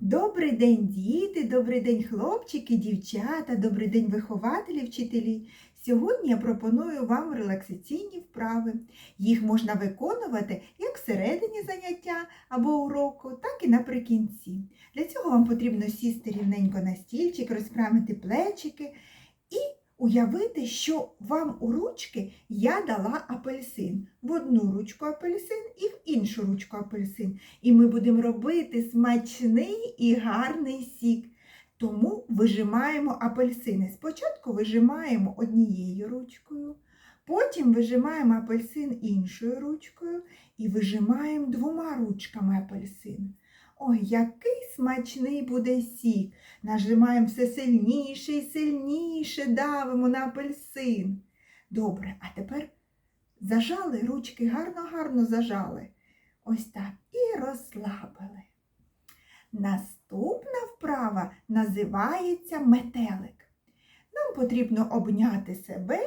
Добрий день, діти, добрий день, хлопчики, дівчата, добрий день, вихователі, вчителі. Сьогодні я пропоную вам релаксаційні вправи. Їх можна виконувати як всередині заняття або уроку, так і наприкінці. Для цього вам потрібно сісти рівненько на стільчик, розправити плечики уявити, що вам у ручки я дала апельсин. В одну ручку апельсин і в іншу ручку апельсин. І ми будемо робити смачний і гарний сік. Тому вижимаємо апельсини. Спочатку вижимаємо однією ручкою, потім вижимаємо апельсин іншою ручкою і вижимаємо двома ручками апельсин. Ой, який смачний буде сік! Нажимаємо все сильніше і сильніше давимо на апельсин. Добре, а тепер зажали ручки, гарно-гарно зажали. Ось так. І розслабили. Наступна вправа називається метелик. Нам потрібно обняти себе,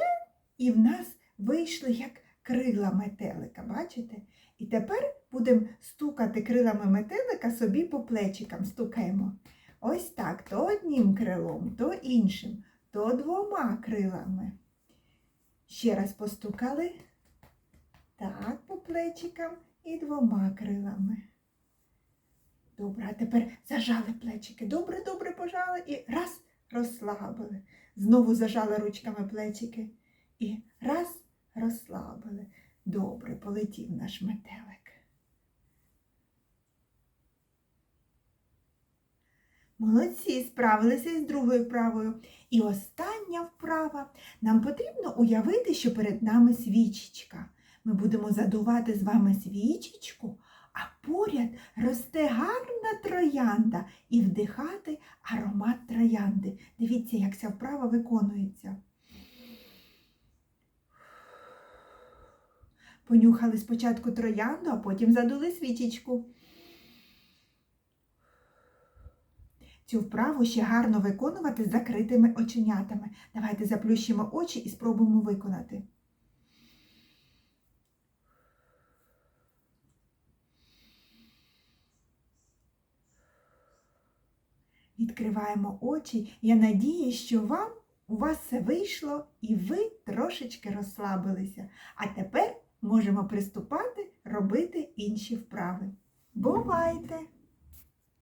і в нас вийшли як крила метелика, бачите? І тепер будемо стукати крилами метелика собі по плечикам. Стукаємо. Ось так, то одним крилом, то іншим, то двома крилами. Ще раз постукали. Так, по плечикам і двома крилами. Добре, а тепер зажали плечики. Добре, добре пожали і раз розслабили. Знову зажали ручками плечики і раз розслабили. Добре, полетів наш метелик. Молодці, справилися із другою вправою. І остання вправа. Нам потрібно уявити, що перед нами свічечка. Ми будемо задувати з вами свічечку, а поряд росте гарна троянда і вдихати аромат троянди. Дивіться, як ця вправа виконується. Понюхали спочатку троянду, а потім задули свічечку. Цю вправу ще гарно виконувати з закритими оченятами. Давайте заплющимо очі і спробуємо виконати. Відкриваємо очі. Я надію, що вам у вас все вийшло і ви трошечки розслабилися. А тепер можемо приступати робити інші вправи. Бувайте!